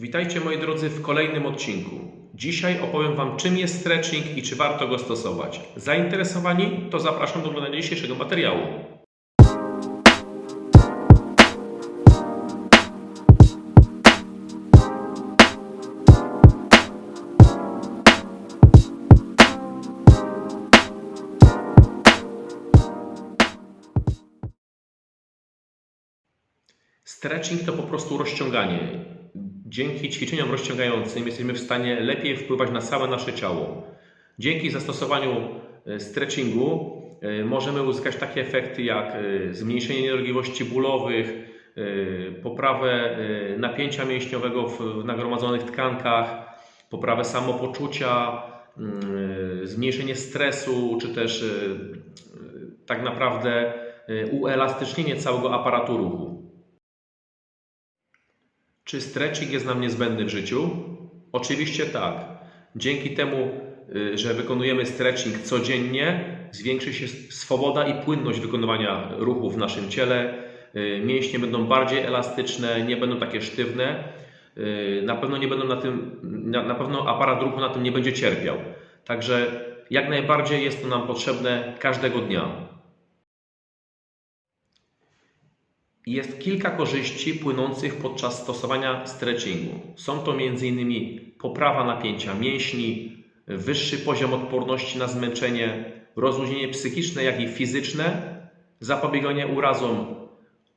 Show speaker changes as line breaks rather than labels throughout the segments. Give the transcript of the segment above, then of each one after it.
Witajcie moi drodzy w kolejnym odcinku. Dzisiaj opowiem Wam czym jest stretching i czy warto go stosować. Zainteresowani? To zapraszam do oglądania dzisiejszego materiału. Stretching to po prostu rozciąganie. Dzięki ćwiczeniom rozciągającym jesteśmy w stanie lepiej wpływać na całe nasze ciało. Dzięki zastosowaniu e, stretchingu e, możemy uzyskać takie efekty jak e, zmniejszenie niedolegliwości bólowych, poprawę napięcia mięśniowego w nagromadzonych tkankach, poprawę samopoczucia, mm, zmniejszenie stresu, czy też tak naprawdę uelastycznienie całego aparatu ruchu. Czy stretching jest nam niezbędny w życiu? Oczywiście tak. Dzięki temu, y, że wykonujemy stretching codziennie, zwiększy się swoboda i płynność wykonywania ruchów w naszym ciele. Y, Mięśnie będą bardziej elastyczne, nie będą takie sztywne. Y, Na pewno nie będą na tym, na pewno aparat ruchu na tym nie będzie cierpiał. Także jak najbardziej jest to nam potrzebne każdego dnia. Jest kilka korzyści płynących podczas stosowania stretchingu. Są to m.in. poprawa napięcia mięśni, wyższy poziom odporności na zmęczenie, rozluźnienie psychiczne, jak i fizyczne, zapobieganie urazom,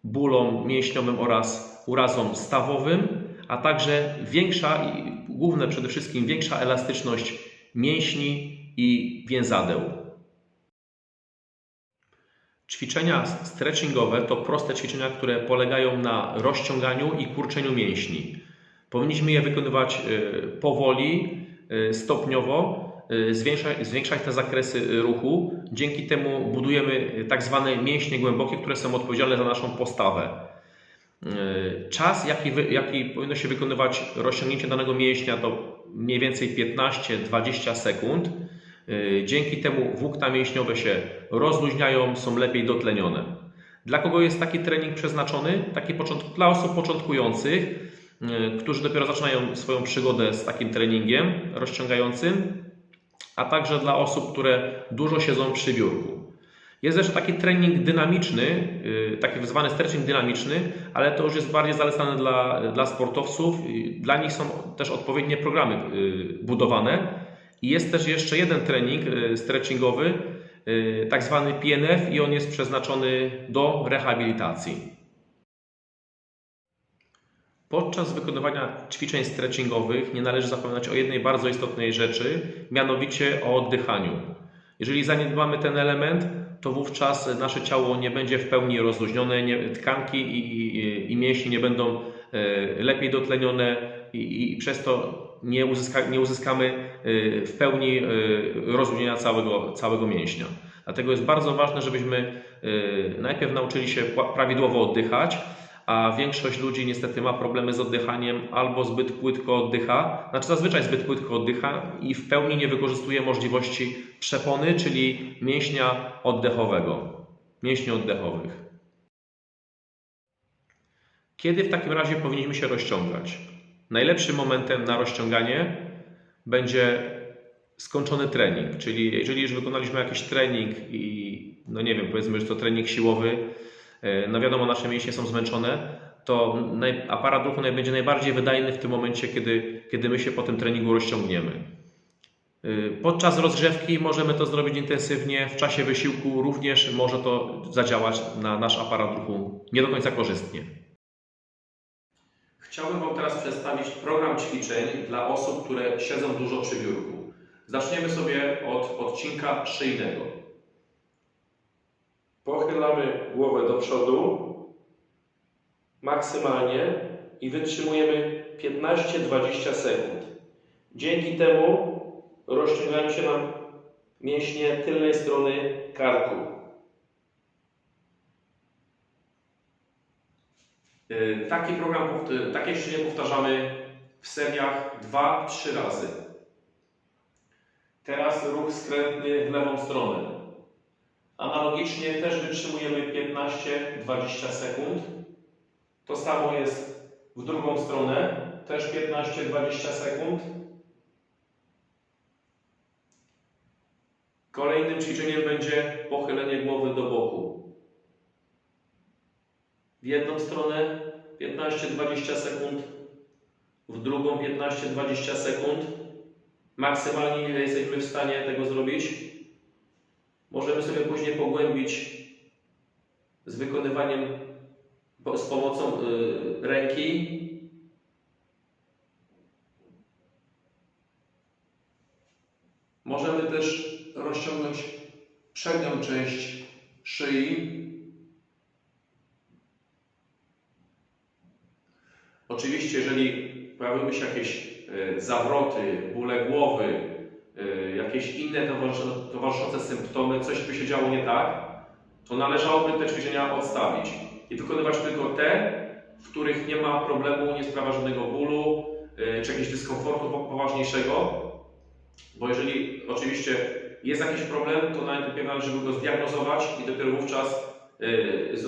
bólom mięśniowym oraz urazom stawowym, a także większa i główne przede wszystkim większa elastyczność mięśni i więzadeł. Ćwiczenia stretchingowe to proste ćwiczenia, które polegają na rozciąganiu i kurczeniu mięśni. Powinniśmy je wykonywać y, powoli, y, stopniowo, y, zwiększać, zwiększać te zakresy ruchu. Dzięki temu budujemy tak zwane mięśnie głębokie, które są odpowiedzialne za naszą postawę. Czas, jaki, jaki powinno się wykonywać rozciągnięcie danego mięśnia, to mniej więcej 15-20 sekund. Y, Dzięki temu włókna mięśniowe się rozluźniają, są lepiej dotlenione. Dla kogo jest taki trening przeznaczony? Taki począt- dla osób początkujących, y, którzy dopiero zaczynają swoją przygodę z takim treningiem rozciągającym, a także dla osób, które dużo siedzą przy biurku. Jest jeszcze taki trening dynamiczny, y, taki zwany stretching dynamiczny, ale to już jest bardziej zalecane dla, dla sportowców. Dla nich są też odpowiednie programy budowane. I jest też jeszcze jeden trening y, stretchingowy, y, tak zwany PNF, i on jest przeznaczony do rehabilitacji. Podczas wykonywania ćwiczeń stretchingowych nie należy zapominać o jednej bardzo istotnej rzeczy, mianowicie o oddychaniu. Jeżeli zaniedbamy ten element, to wówczas nasze ciało nie będzie w pełni rozluźnione, nie, tkanki i, i, i mięśnie nie będą e, lepiej dotlenione i, i, i przez to nie, uzyska, nie uzyskamy e, w pełni e, rozluźnienia całego, całego mięśnia. Dlatego jest bardzo ważne, żebyśmy e, najpierw nauczyli się prawidłowo oddychać, a większość ludzi niestety ma problemy z oddychaniem albo zbyt płytko oddycha, znaczy zazwyczaj zbyt płytko oddycha i w pełni nie wykorzystuje możliwości przepony, czyli mięśnia oddechowego, mięśni oddechowych. Kiedy w takim razie powinniśmy się rozciągać? Najlepszym momentem na rozciąganie będzie skończony trening, czyli jeżeli już wykonaliśmy jakiś trening i no nie wiem, powiedzmy, że to trening siłowy, e, no wiadomo, nasze mięśnie są zmęczone, to aparat ruchu będzie najbardziej wydajny w tym momencie, kiedy, kiedy my się po tym treningu rozciągniemy. Y, Podczas rozgrzewki możemy to zrobić intensywnie, w czasie wysiłku również może to zadziałać na nasz aparat ruchu nie do końca korzystnie. Chciałbym Wam teraz przedstawić program ćwiczeń dla osób, które siedzą dużo przy biurku. Zaczniemy sobie od odcinka szyjnego. Pochylamy głowę do przodu maksymalnie i wytrzymujemy 15-20 sekund. Dzięki temu rozciągają się nam mięśnie tylnej strony karku. Taki program, takie ćwiczenie powtarzamy w seriach 2-3 razy. Teraz ruch skrętny w lewą stronę. Analogicznie też wytrzymujemy 15-20 sekund. To samo jest w drugą stronę. też 15-20 sekund. Kolejnym ćwiczeniem będzie pochylenie głowy do boku. W jedną stronę 15-20 sekund, w drugą 15-20 sekund. Maksymalnie ile jesteśmy w stanie tego zrobić. Możemy sobie później pogłębić z wykonywaniem z pomocą y, ręki. Możemy też rozciągnąć przednią część szyi. Oczywiście, jeżeli pojawiły się jakieś e, zawroty, bóle głowy, e, jakieś inne towarzysz- towarzyszące symptomy, coś by się działo nie tak, to należałoby te ćwiczenia odstawić i wykonywać tylko te, w których nie ma problemu, nie sprawia żadnego bólu e, czy jakiegoś dyskomfortu po- poważniejszego. Bo jeżeli oczywiście jest jakiś problem, to najlepiej należy go zdiagnozować i dopiero wówczas,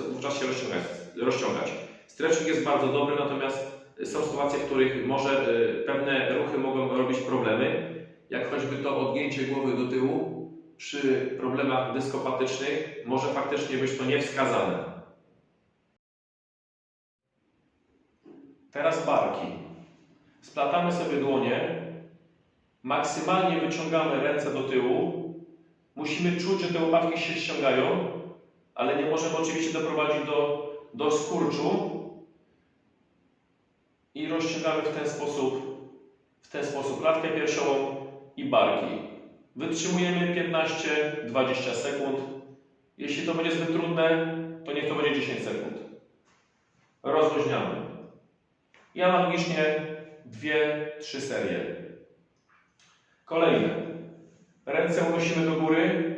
wówczas się rozciągać. rozciągać. Stretching jest bardzo dobry, natomiast są sytuacje, w których może e, pewne ruchy mogą robić problemy, jak choćby to odgięcie głowy do tyłu przy problemach dyskopatycznych może faktycznie być to niewskazane. Teraz barki. Splatamy sobie dłonie, maksymalnie wyciągamy ręce do tyłu. Musimy czuć, że te łopatki się ściągają, ale nie możemy oczywiście doprowadzić do, do skurczu. I rozciągamy w ten sposób, w ten sposób klatkę piersiową i barki. Wytrzymujemy 15-20 sekund. Jeśli to będzie zbyt trudne, to niech to będzie 10 sekund. Rozluźniamy. I analogicznie 2-3 serie. Kolejne. Ręce unosimy do góry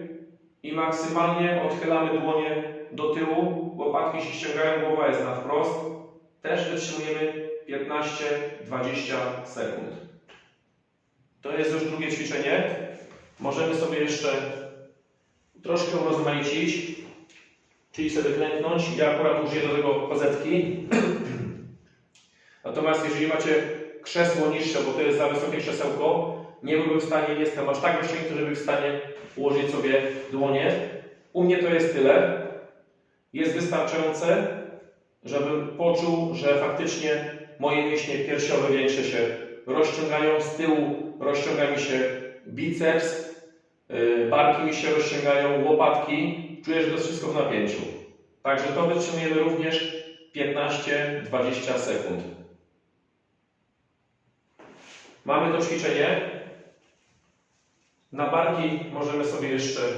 i maksymalnie odchylamy dłonie do tyłu. Łopatki się ściągają, głowa jest na wprost. Też wytrzymujemy 15-20 sekund. To jest już drugie ćwiczenie. Możemy sobie jeszcze troszkę urozmaicić, czyli sobie klęknąć. Ja akurat użyję do tego kozetki. Natomiast jeżeli macie krzesło niższe, bo to jest za wysokie krzesełko, nie byłbym w stanie, nie jestem aż tak rozciągnięty, żeby w stanie ułożyć sobie dłonie. U mnie to jest tyle. Jest wystarczające, żebym poczuł, że faktycznie moje mięśnie piersiowe większe się rozciągają. Z tyłu rozciąga mi się biceps, yy, barki mi się rozciągają, łopatki. Czuję, że to jest wszystko w napięciu. Także to wytrzymujemy również 15-20 sekund. Mamy to ćwiczenie. Na barki możemy sobie jeszcze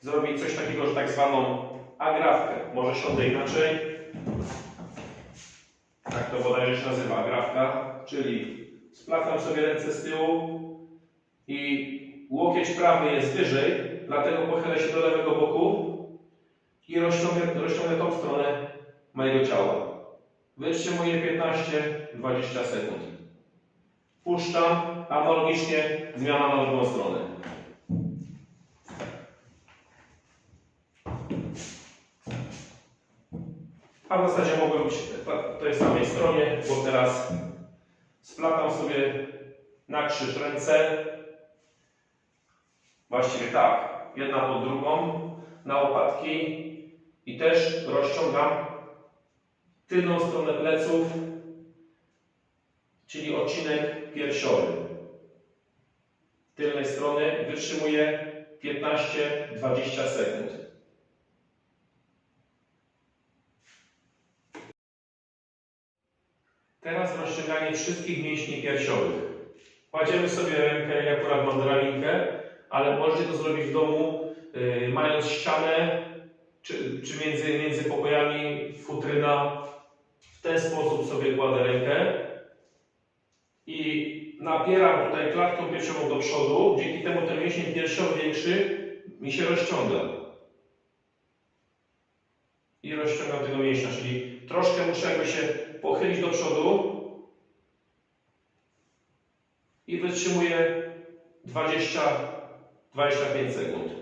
zrobić coś takiego, że tak zwaną agrafkę. Może siądę inaczej. Tak to bodajże się nazywa agrafka, czyli splatam sobie ręce z tyłu i łokieć prawy jest wyżej, dlatego pochylę się do lewego boku i rozciągnę, rozciągnę tą stronę mojego ciała. Wytrzymuję 15-20 sekund. Puszczam, analogicznie zmiana na drugą stronę. A w zasadzie mogłem być na tej samej stronie, bo teraz splatam sobie na krzyż ręce. Właściwie tak, jedna pod drugą, na łopatki i też rozciągam tylną stronę pleców, czyli odcinek piersiowy. Tylnej strony wytrzymuję 15-20 sekund. Teraz rozciąganie wszystkich mięśni piersiowych. Kładziemy sobie rękę, ja akurat mam drabinkę, ale możecie to zrobić w domu, yy, mając ścianę, czy, czy między, między pokojami futryna. W ten sposób sobie kładę rękę i napieram tutaj klatką piersiową do przodu. Dzięki temu ten mięsień piersiowy większy mi się rozciąga. I rozciągam tego mięśnia, czyli troszkę muszę jakby się pochylić do przodu i wytrzymuję 20-25 sekund,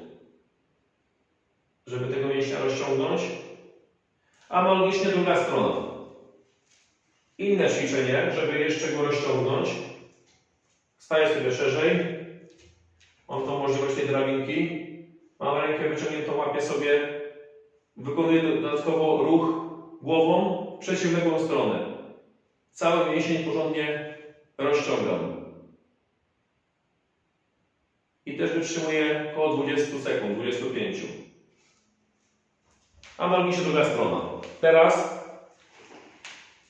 żeby tego mięśnia rozciągnąć. Analogicznie druga strona. Inne ćwiczenie, żeby jeszcze go rozciągnąć. Staję sobie szerzej. Mam tą możliwość tej drabinki. Mam rękę wyciągniętą, łapię sobie. Wykonuję dodatkowo ruch głową przeciwległą stronę. Cały mięsień porządnie rozciągam. I też wytrzymuję około 20 sekund, 25. Analogicznie druga strona. Teraz,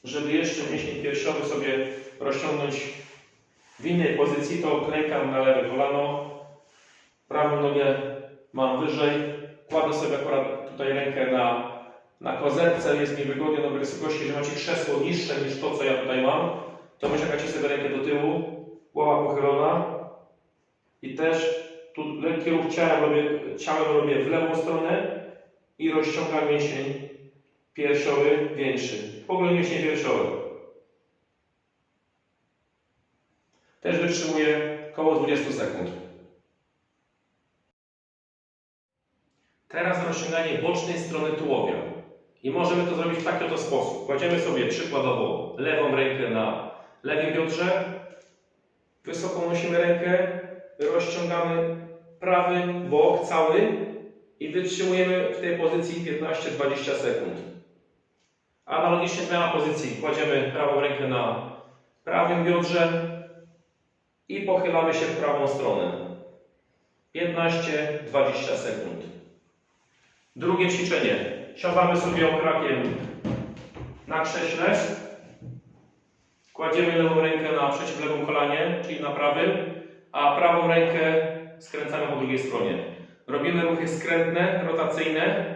żeby jeszcze mięsień piersiowy sobie rozciągnąć w innej pozycji, to klękam na lewe kolano, prawą nogę mam wyżej, kładę sobie akurat tutaj rękę na, na kozetce, jest mi wygodnie do wysokości, jeżeli macie krzesło niższe niż to, co ja tutaj mam, to wyciągacie sobie rękę do tyłu, głowa pochylona i też tu lekki ruch ciałem robię, ciałem robię w lewą stronę i rozciągam mięsień piersiowy większy. W ogóle mięsień piersiowy. Też wytrzymuję około 20 sekund. Teraz rozciąganie bocznej strony tułowia. I możemy to zrobić w taki oto sposób. Kładziemy sobie przykładowo lewą rękę na lewym biodrze, wysoko unosimy rękę, rozciągamy prawy bok cały i wytrzymujemy w tej pozycji 15-20 sekund. Analogicznie zmiana pozycji. Kładziemy prawą rękę na prawym biodrze i pochylamy się w prawą stronę. 15-20 sekund. Drugie ćwiczenie. Siadamy sobie okrakiem na krześle. Kładziemy lewą rękę na przeciwległym kolanie, czyli na prawym, a prawą rękę skręcamy po drugiej stronie. Robimy ruchy skrętne, rotacyjne,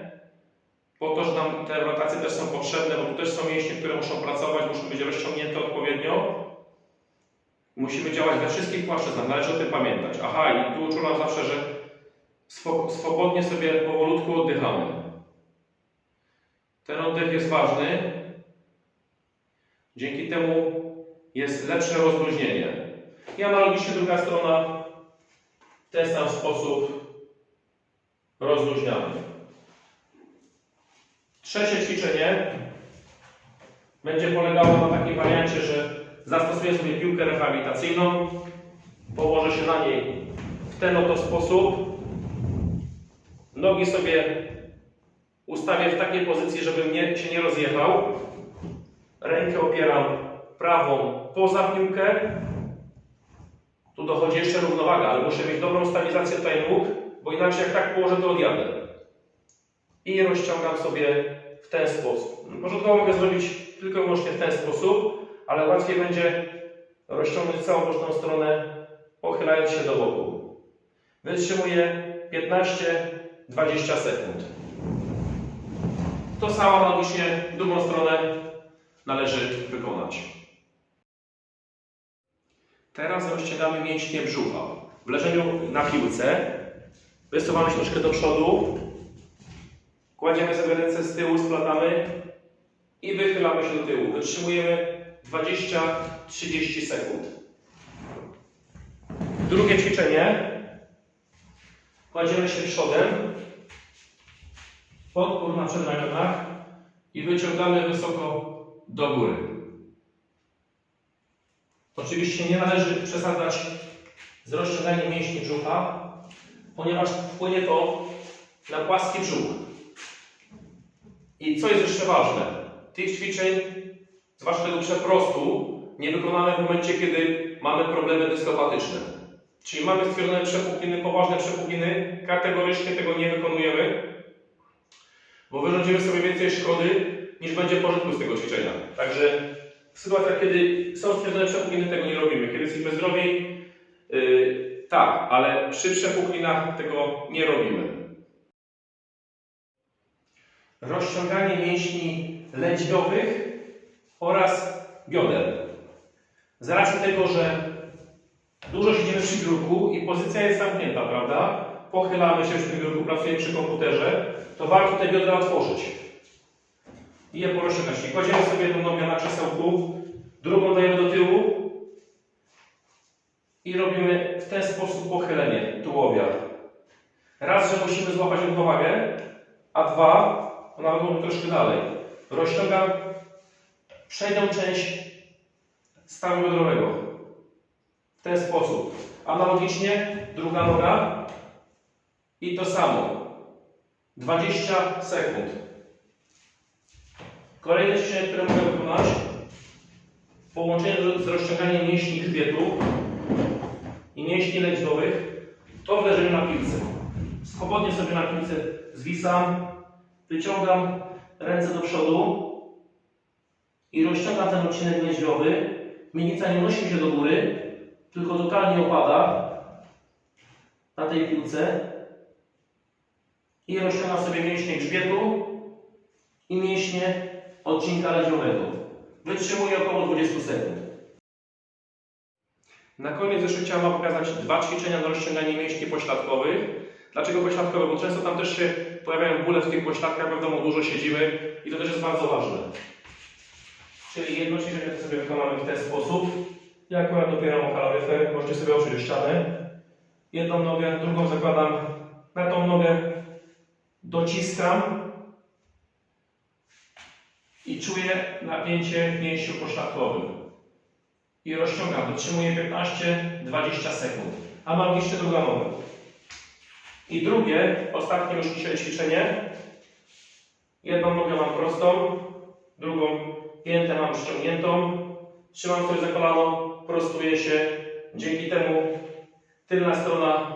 po to, że nam te rotacje też są potrzebne, bo tu też są mięśnie, które muszą pracować, muszą być rozciągnięte odpowiednio. Musimy działać we wszystkich płaszczyznach, należy o tym pamiętać. Aha, i tu uczulam zawsze, że swobodnie sobie powolutku oddychamy. Ten oddech jest ważny. Dzięki temu jest lepsze rozluźnienie. I analogicznie druga strona w ten sam sposób rozluźniamy. Trzecie ćwiczenie będzie polegało na takiej wariancie, że zastosuję sobie piłkę rehabilitacyjną, położę się na niej w ten oto sposób, nogi sobie ustawię w takiej pozycji, żebym nie, się nie rozjechał, rękę opieram prawą poza piłkę, tu dochodzi jeszcze równowaga, ale muszę mieć dobrą stabilizację tutaj nóg, bo inaczej jak tak położę, to odjadę. I rozciągam sobie w ten sposób. Początkowo mogę zrobić tylko i wyłącznie w ten sposób, ale łatwiej będzie rozciągnąć całą boczną stronę, pochylając się do boku. Wytrzymuję 15-20 sekund. To samo analogicznie drugą stronę należy wykonać. Teraz rozciągamy mięśnie brzucha. W leżeniu na piłce wysuwamy się troszkę do przodu, kładziemy sobie ręce z tyłu, splatamy i wychylamy się do tyłu. Wytrzymujemy 20-30 sekund. Drugie ćwiczenie. Kładziemy się przodem, podpór na przedramionach i wyciągamy wysoko do góry. Oczywiście nie należy przesadzać z rozciąganiem mięśni brzucha, ponieważ wpłynie to na płaski brzuch. I co jest jeszcze ważne, tych ćwiczeń, zwłaszcza tego przeprostu, nie wykonamy w momencie, kiedy mamy problemy dyskopatyczne. Czyli mamy stwierdzone przepukliny, poważne przepukliny, kategorycznie tego nie wykonujemy, bo wyrządzimy sobie więcej szkody, niż będzie pożytku z tego ćwiczenia. Także w sytuacjach, kiedy są stwierdzone przepukliny, tego nie robimy. Kiedy jesteśmy zdrowi, yy, tak, ale przy przepuklinach tego nie robimy. Rozciąganie mięśni lędźwiowych oraz bioder. Z racji tego, że dużo siedzimy przy biurku i pozycja jest zamknięta, prawda? Pochylamy się przy biurku, pracujemy przy komputerze, to warto te biodra otworzyć i je. Czyli kładziemy sobie jedną nogę na krzesełku, drugą dajemy do tyłu i robimy w ten sposób pochylenie tułowia. Raz, że musimy złapać równowagę, a dwa, nawet może troszkę dalej. Rozciągam przednią część stawu biodrowego. W ten sposób. Analogicznie druga noga i to samo. 20 sekund. Kolejne ćwiczenie, które mogę wykonać, połączenie z- rozciąganiem mięśni grzbietu i mięśni lędźwiowych, to w leżeniu na piłce. Swobodnie sobie na piłce zwisam, wyciągam ręce do przodu i rozciągam ten odcinek lędźwiowy. Miednica nie unosi się do góry, tylko totalnie opada na tej piłce i rozciągam sobie mięśnie grzbietu i mięśnie odcinka lędźwiowego. Wytrzymuję około 20 sekund. Na koniec jeszcze chciałem Wam pokazać dwa ćwiczenia do rozciągania mięśni pośladkowych. Dlaczego pośladkowe? Bo często tam też się pojawiają bóle w tych pośladkach, wiadomo, dużo siedzimy i to też jest bardzo ważne. Czyli jedno ćwiczenie to sobie wykonamy w ten sposób. Ja akurat dopieram kaloryfer, możecie sobie oprzeć o ścianę. Jedną nogę, drugą zakładam na tą nogę, dociskam i czuję napięcie w mięsiu pośladkowym. I rozciągam, wytrzymuję 15-20 sekund. Analogicznie druga noga. I drugie, ostatnie już dzisiaj ćwiczenie. Jedną nogę mam prostą, drugą piętę mam ściągniętą. Trzymam sobie za kolano, prostuję się. Dzięki temu tylna strona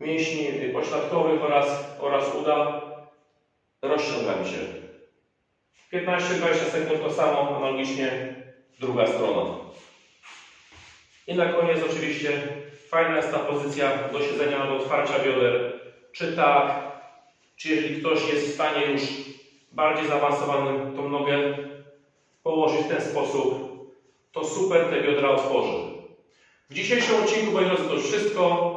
mięśni pośladkowych oraz, oraz uda rozciąga mi się. 15-20 sekund to samo, analogicznie druga strona. I na koniec oczywiście fajna jest ta pozycja do siedzenia albo otwarcia bioder. Czy tak, czy jeżeli ktoś jest w stanie już bardziej zaawansowanym tą nogę położyć w ten sposób, to super te biodra otworzy. W dzisiejszym odcinku, drodzy, to już wszystko.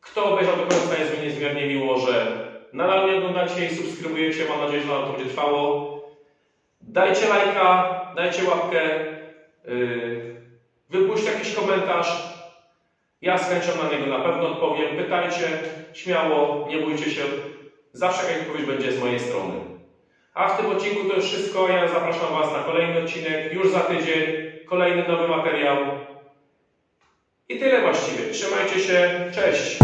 Kto obejrzał do końca jest mi niezmiernie miło, że nadal mnie oglądacie i subskrybujecie. Mam nadzieję, że nam to będzie trwało. Dajcie lajka, dajcie łapkę, yy, wypuśćcie jakiś komentarz. Ja z chęcią na niego na pewno odpowiem. Pytajcie śmiało, nie bójcie się. Zawsze jakaś odpowiedź będzie z mojej strony. A w tym odcinku to już wszystko. Ja zapraszam Was na kolejny odcinek. Już za tydzień kolejny nowy materiał. I tyle właściwie. Trzymajcie się. Cześć.